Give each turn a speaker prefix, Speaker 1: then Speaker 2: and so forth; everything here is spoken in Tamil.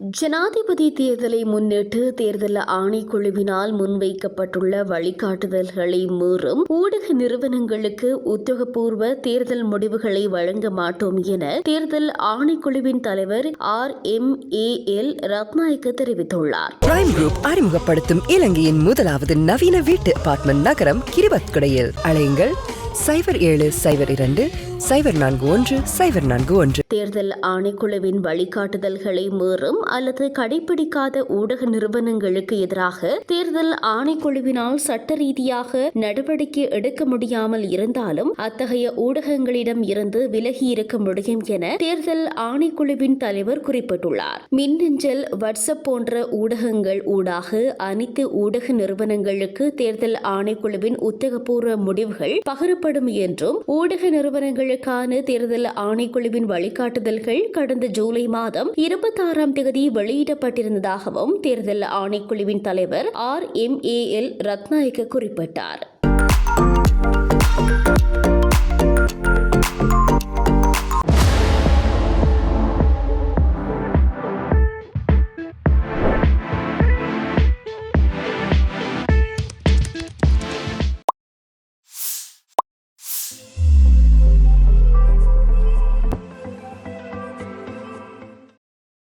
Speaker 1: ஜனாதிபதி தேர்தலை முன்னிட்டு தேர்தல் ஆணைக்குழுவினால் முன்வைக்கப்பட்டுள்ள வழிகாட்டுதல்களை மீறும் ஊடக நிறுவனங்களுக்கு உத்தியோகபூர்வ தேர்தல் முடிவுகளை வழங்க மாட்டோம் என தேர்தல் ஆணைக்குழுவின் தலைவர் R M A L Rathnayake தெரிவித்துள்ளார்.
Speaker 2: பிரைம் குரூப் அறிமுகப்படுத்தும் இலங்கையின் முதலாவது நவீன வீட்டு அபார்ட்மெண்ட் நகரம் கிரிபத்குடையில் அலையுங்கள். சைபர் ஏழு சைபர் இரண்டு சைபர் நான்கு ஒன்று சைபர் நான்கு ஒன்று.
Speaker 1: தேர்தல் ஆணைக்குழுவின் வழிகாட்டுதல்களை மீறும் அல்லது கடைபிடிக்காத ஊடக நிறுவனங்களுக்கு எதிராக தேர்தல் ஆணைக்குழுவினால் சட்ட ரீதியாக நடவடிக்கை எடுக்க முடியாமல் இருந்தாலும் அத்தகைய ஊடகங்களிடம் இருந்து விலகி இருக்க முடியும் என தேர்தல் ஆணைக்குழுவின் தலைவர் குறிப்பிட்டுள்ளார். மின்னஞ்சல் வாட்ஸ்அப் போன்ற ஊடகங்கள் ஊடாக அனைத்து ஊடக நிறுவனங்களுக்கு தேர்தல் ஆணைக்குழுவின் உத்தியோகபூர்வ முடிவுகள் பகிரப்படும் என்றும் ஊடக நிறுவனங்கள் நிறுவனங்களுக்கான தேர்தல் ஆணைக்குழுவின் வழிகாட்டுதல்கள் கடந்த ஜூலை மாதம் இருபத்தாறாம் தேதி வெளியிடப்பட்டிருந்ததாகவும் தேர்தல் ஆணைக்குழுவின் தலைவர் R M A L Rathnayake குறிப்பிட்டார்.